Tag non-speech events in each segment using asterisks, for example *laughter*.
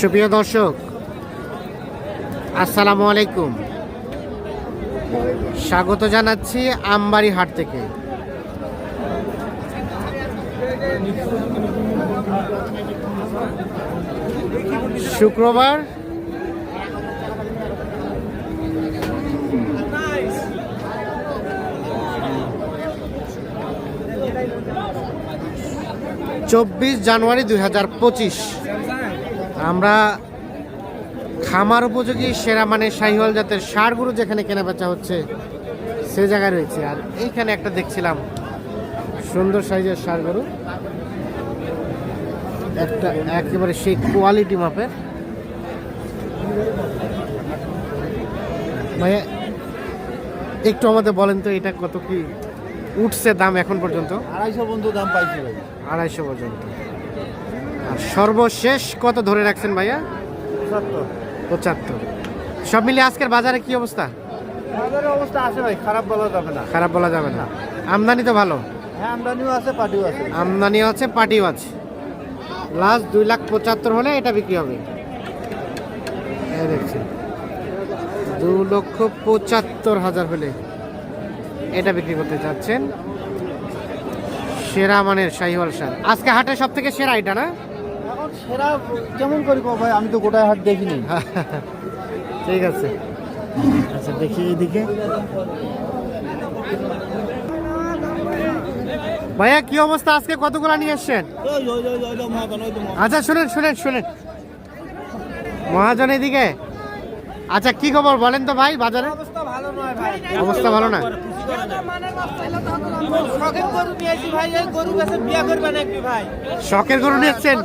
সুপ্রিয় দর্শক, আসসালামু আলাইকুম। স্বাগত জানাচ্ছি আমবাড়ি হাট থেকে। শুক্রবার। চব্বিশ জানুয়ারি দুই হাজার পঁচিশ। আমরা খামার উপযোগী সেরা মানে শাহিওয়াল জাতের সারগুলো যেখানে কেনা বেচা হচ্ছে সে জায়গায় রয়েছে। আর এইখানে একটা দেখছিলাম সুন্দর সাইজের সারগরু একটা একেবারে সেই কোয়ালিটি মাপের। ভাইয়া একটু আমাদের বলেন তো এটা কত কি? উঠছে দাম এখন পর্যন্ত? আড়াইশো বন্ধু দাম পাইছি ভাই। আড়াইশো পর্যন্ত। সর্বশেষ কত ধরে রাখছেন ভাইয়া? পঁচাত্তর। সব মিলিয়ে আজকের বাজারে কি অবস্থা? বাজারের অবস্থা আছে ভাই খারাপ বলা যাবে না। খারাপ বলা যাবে না। আমদানি তো ভালো? হ্যাঁ আমদানিও আছে পাটিও আছে। আমদানিও আছে পাটিও আছে। লাস্ট দুই লাখ পঁচাত্তর হলে এটা বিক্রি হবে। দেখছেন। দু লক্ষ পঁচাত্তর হাজার হলে এটা বিক্রি করতে চাচ্ছেন সেরা মানের শাহিওয়াল সার আজকে হাটে সব থেকে সেরা এটা না? সেরা কেমন করি কো ভাই আমি তো গোটায় হাট দেখিনি। *laughs* ঠিক আছে। আচ্ছা দেখি এইদিকে ভাইয়া কি অবস্থা? আজকে কতগুলো নিয়ে এসছেন? আচ্ছা শুনেন শুনেন শুনেন। মহাজন এদিকে। আচ্ছা কি খবর বলেন তো ভাই বাজারে? অবস্থা ভালো না শখের গরু নিয়েছি ভাই গরু বিয়া করবে নাকি ভাই। শখের গরু নিয়েছেন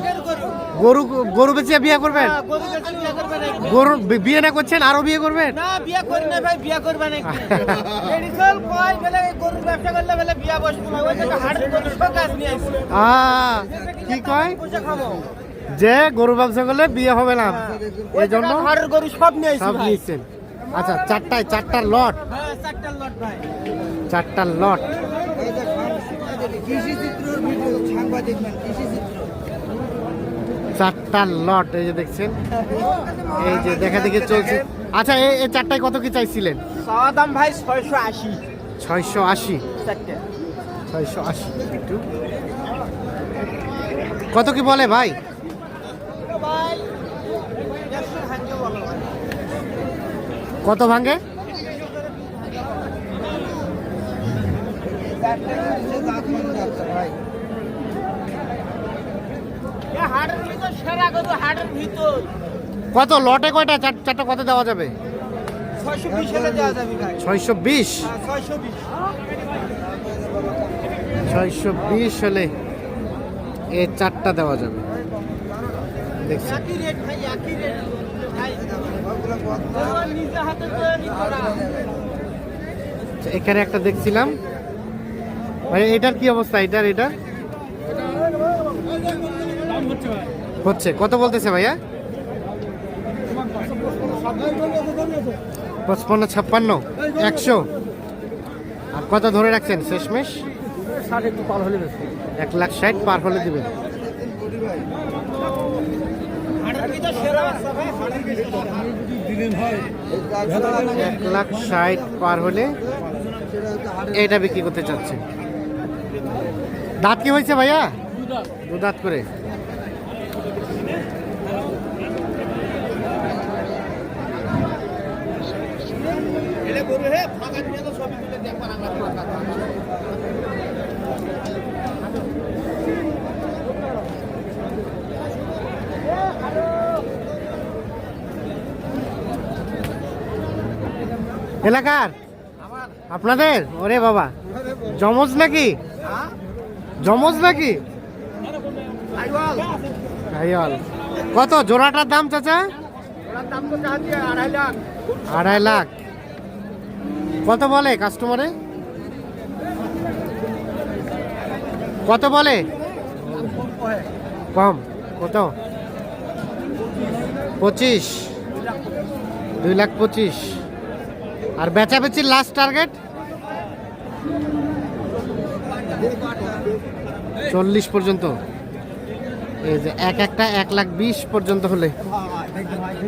গরু গরু বেঁচে বিয়ে করবেন? হ্যাঁ, গরু বিয়া না করছেন আরও বিয়ে করবেন? না বিয়া করি না ভাই বিয়া করবে মেডিকেল কয় বেলে গরুর ব্যবসা করলে বেলে বিয়া বসবো না? ওই গরু সব গাছ নিয়ে কি কয়? যে গরু ব্যবসা করলে বিয়ে হবে না। এই জন্য হাটের গরু সব নিয়ে আসি সব নিয়েছেন আচ্ছা চারটায় চারটা লট। হ্যাঁ চারটা লট ভাই। চারটা লট। কৃষি চিত্রর ভিডিও সাংবাদিক কৃষি চিত্র। চারটা লট এই যে দেখছেন? এই যে দেখা দেখে চলছে। আচ্ছা এই চারটায় কত কি চাইছিলেন? দাম ভাই ছয়শো আশি। ছয়শো আশি? ছয়শো আশি একটু। কত কি বলে ভাই? ভাই ভাই কত ভাঙে? এ কত? লটে কয়টা? চার চারটা কত দেওয়া যাবে? ছয়শো বিশ ছয়শো বিশ? হ্যাঁ, ছয়শো বিশ। ছয়শো বিশ হলে এ চারটা দেওয়া যাবে। এখানে একটা দেখছিলাম। ভাই এটার কি অবস্থা? এটার এটার? হচ্ছে। কত বলতেছে ভাইয়া? পঁচপন্ন, ছাপ্পান্ন, একশো। আর কত ধরে রাখছেন? শেষমেশ? এক লাখ ষাট পার হলে দিবেন। এক লাখ ষাট পার হলে এটা বিক্রি করতে চাচ্ছে দাঁত কি হয়েছে ভাইয়া? দু দাঁত করে এলে গরু হে ফাঁকা দিয়ে তো ছবি তুলে দেখবার আমার ফাঁকা এলাকার? আপনাদের? ওরে বাবা। জমজ নাকি? জমজ নাকি? আইওয়াল কত? জোড়াটার দাম চাচা? আড়াই লাখ। কত বলে কাস্টমারে কত বলে? কম। কত? পঁচিশ। দুই লাখ পঁচিশ। আর বেচাবেচির লাস্ট টার্গেট চল্লিশ পর্যন্ত। এই যে এক একটা এক লাখ বিশ পর্যন্ত হলে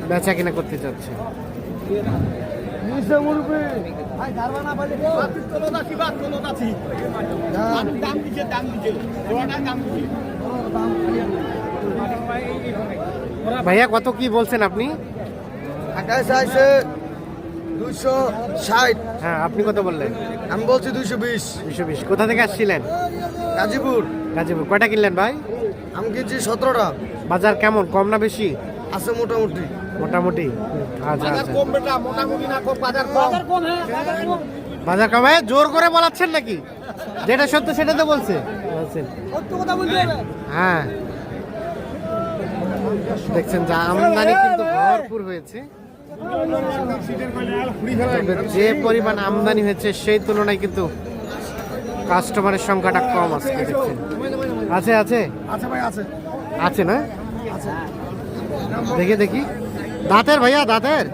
বেচা কিনা করতে চাচ্ছে। ভাইয়া কত কি বলছেন আপনি? দুইশো ষাট। হ্যাঁ আপনি কত বললেন? আমি বলছি দুইশো বিশ। দুশো বিশ। কোথা থেকে আসছিলেন? গাজীপুর। গাজীপুর। কয়টা কিনলেন ভাই? আমি কিনছি সতেরোটা। বাজার কেমন? কম না বেশি? আছে মোটামুটি। মোটামুটি। আচ্ছা আচ্ছা। বাজার বাজার কম হ্যাঁ বাজার কম। বাজার কমে জোর করে বলাচ্ছেন নাকি? যেটা সত্য সেটা তো বলছে। হ্যাঁ। দেখছেন যা আমদানি কিন্তু ভরপুর হয়েছে। যে পরিমাণ আমদানি হয়েছে সেই তুলনায় কিন্তু কাস্টমারের সংখ্যাটা কম আজকে দেখছেন। আছে আছে? আছে আছে। আছে না? দেখি দেখি। দাঁতের ভাইয়া দাঁতের?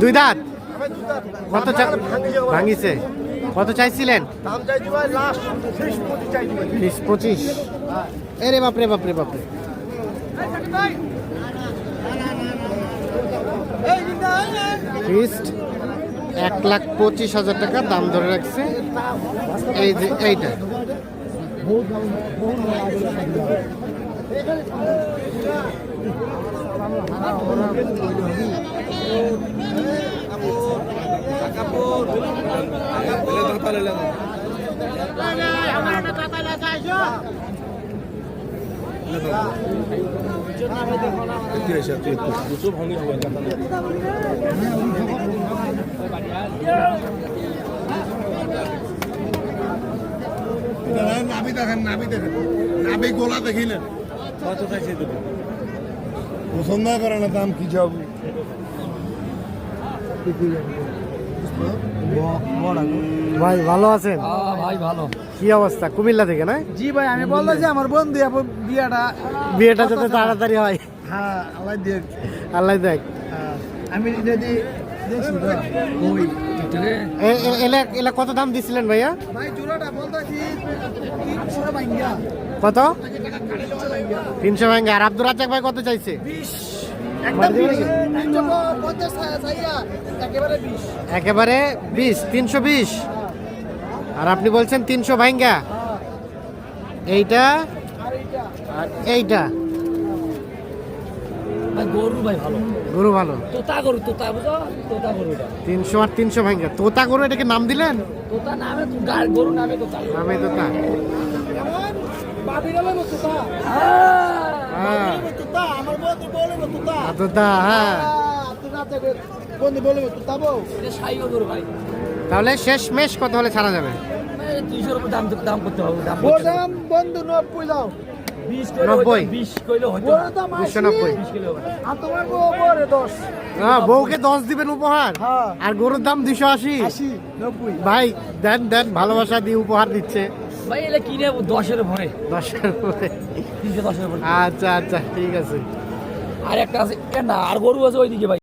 দুই দাঁত? কত ভাঙিছে। কত চাইছিলেন? বিশ পঁচিশ এরে বাপরে বাপরে বাপরে। ফিস্ট এক লাখ পঁচিশ হাজার টাকা দাম ধরে রাখছে। এই যে এইটা। দুশো ভঙ্গি হবে নাবি দেখেন নাবি দেখেন। নাবি গোলা দেখিলেন কত চাইছে পছন্দ করে না দাম কি যাব ভাই ভালো আছেন? ভাই ভালো। কি অবস্থা? কুমিল্লা থেকে না? জি ভাই আমি বললাম যে আমার বন্ধু এখন বিয়াটা বিয়েটা যাতে তাড়াতাড়ি হয়। হ্যাঁ আল্লাহ দিয়ে আল্লাহ দেখ। আমি যদি দেখছি এ- এ- এলা এলা কত দাম দিছিলেন ভাইয়া? কত? তিনশো ভাঙ্গা। আর আব্দুর রাজ্জাক ভাই কত চাইছে? একেবারে বিশ। একেবারে বিশ তিনশো বিশ। আর আপনি বলছেন তিনশো ভাঙ্গা। এইটা? আর এইটা? গরু ভাই ভালো। গরু ভালো। তোতা গরু তোতা বুঝো? তোতা গরু এটা। তিনশো আর তিনশো ভাঙ্গা তোতা গরু এটাকে নাম দিলেন? তোতা নামে তো গরু নামে তোতা। নামে তোতা। তাহলে শেষ মেশ কত হলে ছাড়া যাবে? দুইশোর উপর দাম দাম করতে হবে। দাম বন্ধু নব্বই দাও। নব্বই। দুশো নব্বই। হ্যাঁ বউকে দশ দিবেন উপহার। হ্যাঁ। আর গরুর দাম দুশো আশি। ভাই দেন দেন ভালোবাসা দিয়ে উপহার দিচ্ছে। ভাই কিনে দশের ভরে দশের ভরে আচ্ছা আচ্ছা ঠিক আছে। আর একটা আছে না আর গরু আছে ওইদিকে ভাই।